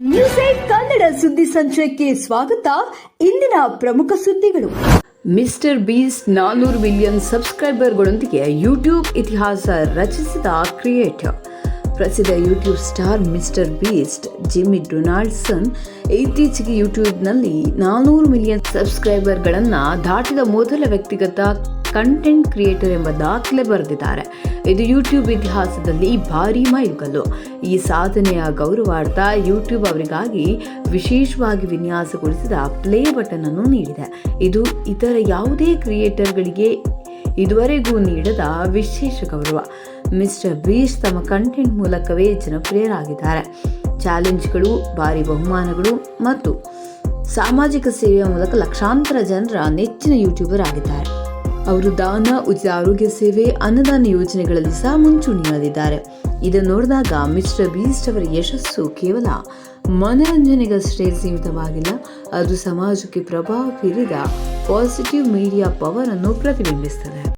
News eight Kannada ಸುದ್ದಿ ಸಂಚಯಕ್ಕೆ ಸ್ವಾಗತ. ಇಂದಿನ ಪ್ರಮುಖ ಸುದ್ದಿಗಳು. ಮಿಸ್ಟರ್ ಬೀಸ್ ನಾನೂರು ಮಿಲಿಯನ್ ಸಬ್ಸ್ಕ್ರೈಬರ್ಗಳೊಂದಿಗೆ ಯೂಟ್ಯೂಬ್ ಇತಿಹಾಸ ರಚಿಸಿದ ಕ್ರಿಯೇಟರ್. ಪ್ರಸಿದ್ಧ YouTube star Mister Beast Jimmy Donaldson ಇತ್ತೀಚೆಗೆ ಯೂಟ್ಯೂಬ್ನಲ್ಲಿ ನಾನೂರು ಮಿಲಿಯನ್ ಸಬ್ಸ್ಕ್ರೈಬರ್ಗಳನ್ನು ದಾಟಿದ ಮೊದಲ ವ್ಯಕ್ತಿಗತ ಕಂಟೆಂಟ್ ಕ್ರಿಯೇಟರ್ ಎಂಬ ದಾಖಲೆ ಬರೆದಿದ್ದಾರೆ. ಇದು ಯೂಟ್ಯೂಬ್ ಇತಿಹಾಸದಲ್ಲಿ ಭಾರಿ ಮೈಲುಗಲ್ಲು. ಈ ಸಾಧನೆಯ ಗೌರವಾರ್ಥ ಯೂಟ್ಯೂಬ್ ಅವರಿಗಾಗಿ ವಿಶೇಷವಾಗಿ ವಿನ್ಯಾಸಗೊಳಿಸಿದ ಪ್ಲೇ ಬಟನ್ ಅನ್ನು ನೀಡಿದೆ. ಇದು ಇತರ ಯಾವುದೇ ಕ್ರಿಯೇಟರ್ಗಳಿಗೆ ಇದುವರೆಗೂ ನೀಡದ ವಿಶೇಷ ಗೌರವ. ಮಿಸ್ಟರ್ ಬೀಸ್ ತಮ್ಮ ಕಂಟೆಂಟ್ ಮೂಲಕವೇ ಜನಪ್ರಿಯರಾಗಿದ್ದಾರೆ. ಚಾಲೆಂಜ್ಗಳು ಭಾರಿ ಬಹುಮಾನಗಳು ಮತ್ತು ಸಾಮಾಜಿಕ ಸೇವೆಯ ಮೂಲಕ ಲಕ್ಷಾಂತರ ಜನರ ನೆಚ್ಚಿನ ಯೂಟ್ಯೂಬರ್ ಆಗಿದ್ದಾರೆ. ಅವರು ದಾನ, ಉಚಿತ ಆರೋಗ್ಯ ಸೇವೆ, ಅನ್ನದಾನ ಯೋಜನೆಗಳಲ್ಲಿ ಸಹ ಮುಂಚೂಣಿಯಲ್ಲಿದ್ದಾರೆ. ಇದನ್ನು ನೋಡಿದಾಗ ಮಿಸ್ಟರ್ ಬೀಸ್ಟ್ ಅವರ ಯಶಸ್ಸು ಕೇವಲ ಮನರಂಜನೆಗಷ್ಟೇ ಸೀಮಿತವಾಗಿಲ್ಲ, ಅದು ಸಮಾಜಕ್ಕೆ ಪ್ರಭಾವ ಬೀರಿದ ಪಾಸಿಟಿವ್ ಮೀಡಿಯಾ ಪವರ್ ಅನ್ನು ಪ್ರತಿಬಿಂಬಿಸುತ್ತದೆ.